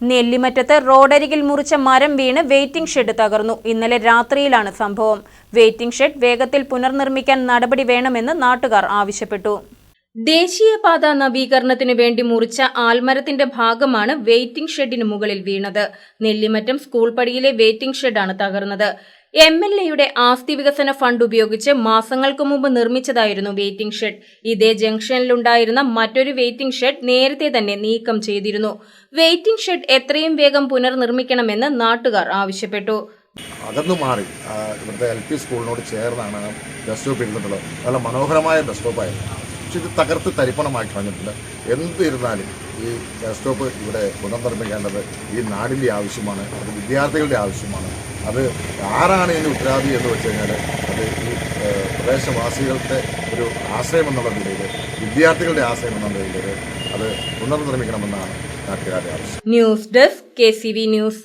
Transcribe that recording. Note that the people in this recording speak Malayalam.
നെല്ലിമറ്റത്ത് റോഡരികിൽ മുറിച്ച മരം വീണ് വെയിറ്റിംഗ് ഷെഡ് തകർന്നു. ഇന്നലെ രാത്രിയിലാണ് സംഭവം. വെയിറ്റിംഗ് ഷെഡ് വേഗത്തിൽ പുനർനിർമ്മിക്കാൻ നടപടി വേണമെന്ന് നാട്ടുകാർ ആവശ്യപ്പെട്ടു. ദേശീയപാത നവീകരണത്തിനു വേണ്ടി മുറിച്ച ആൽമരത്തിന്റെ ഭാഗമാണ് വെയിറ്റിംഗ് ഷെഡിന് മുകളിൽ വീണത്. നെല്ലിമറ്റം സ്കൂൾ പടിയിലെ വെയിറ്റിംഗ് ഷെഡാണ് തകർന്നത്. എം എൽ എയുടെ ആസ്തി വികസന ഫണ്ട് ഉപയോഗിച്ച് മാസങ്ങൾക്ക് മുമ്പ് നിർമ്മിച്ചതായിരുന്നു വെയിറ്റിംഗ് ഷെഡ് ഇതേ ജംഗ്ഷനിലുണ്ടായിരുന്ന മറ്റൊരു വെയിറ്റിംഗ് ഷെഡ് നേരത്തെ തന്നെ നീക്കം ചെയ്തിരുന്നു. വെയിറ്റിംഗ് ഷെഡ് എത്രയും വേഗം പുനർനിർമ്മിക്കണമെന്ന് നാട്ടുകാർ ആവശ്യപ്പെട്ടു. അകന്നു മാറി. ഇവിടുത്തെ എൽ പി സ്കൂളിനോട് ചേർന്നാണ് ബസ് സ്റ്റോപ്പ് ഇരുന്നിട്ടുള്ളത്. നല്ല മനോഹരമായ ബസ് സ്റ്റോപ്പായിരുന്നു പക്ഷെ ഇത് തകർത്ത് തരിപ്പണമാക്കി കളഞ്ഞിട്ടില്ല എന്തിരുന്നാലും ഈ ബസ് സ്റ്റോപ്പ് ഇവിടെ പുനർനിർമ്മിക്കേണ്ടത് ഈ നാടിന്റെ ആവശ്യമാണ് അത് വിദ്യാർത്ഥികളുടെ ആവശ്യമാണ്. അത് ആരാണ് ഇതിന് ഉത്തരവാദി എന്ന് വെച്ച് കഴിഞ്ഞാൽ അത് ഈ പ്രദേശവാസികളുടെ ഒരു ആശയം എന്നുള്ള നിലയിൽ വിദ്യാർത്ഥികളുടെ ആശയം എന്നുള്ള നിലയിൽ അത് പുനർനിർമ്മിക്കണമെന്നാണ് നാട്ടുകാരുടെ ആവശ്യം. News desk K news.